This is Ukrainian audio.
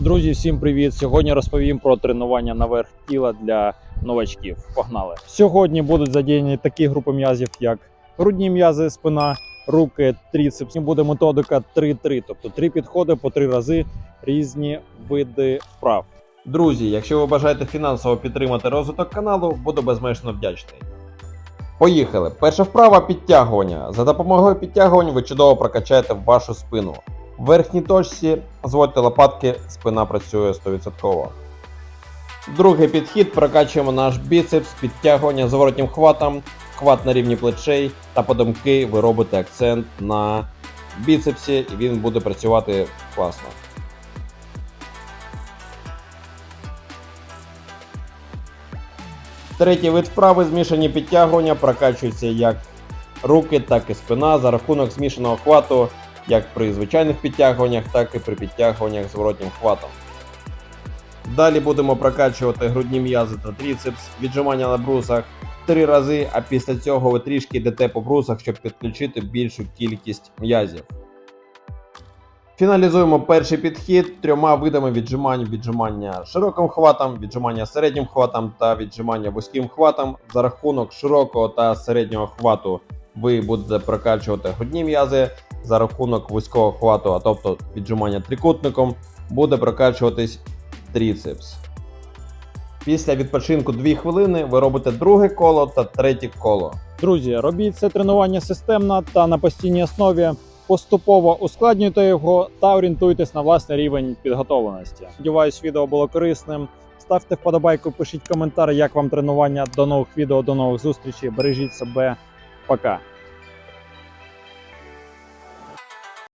Друзі, всім привіт! Сьогодні розповім про тренування на верх тіла для новачків. Погнали! Сьогодні будуть задіяні такі групи м'язів, як грудні м'язи, спина, руки, тріцепс. Буде методика 3-3, тобто три підходи по три рази, різні види вправ. Друзі, якщо ви бажаєте фінансово підтримати розвиток каналу, буду безмежно вдячний. Поїхали! Перша вправа підтягування. За допомогою підтягувань ви чудово прокачаєте вашу спину. В верхній точці. Зводьте лопатки, спина працює 100%. Другий підхід. Прокачуємо наш біцепс, підтягування зворотнім хватом, хват на рівні плечей та подумки. Ви робите акцент на біцепсі і він буде працювати класно. Третій вид вправи. Змішані підтягування. Прокачуються як руки, так і спина. За рахунок змішаного хвату як при звичайних підтягуваннях, так і при підтягуваннях зворотнім хватом. Далі будемо прокачувати грудні м'язи та тріцепс, віджимання на брусах три рази, а після цього ви трішки йдете по брусах, щоб підключити більшу кількість м'язів. Фіналізуємо перший підхід трьома видами віджимань: віджимання широким хватом, віджимання середнім хватом та віджимання вузьким хватом. За рахунок широкого та середнього хвату ви будете прокачувати грудні м'язи. За рахунок вузького хвату, а тобто віджимання трикутником, буде прокачуватись тріцепс. Після відпочинку 2 хвилини ви робите друге коло та третє коло. Друзі, робіть це тренування системно та на постійній основі. Поступово ускладнюйте його та орієнтуйтесь на власний рівень підготовленості. Сподіваюсь, відео було корисним. Ставте вподобайку, пишіть коментар, як вам тренування. До нових відео, до нових зустрічей. Бережіть себе. Пока.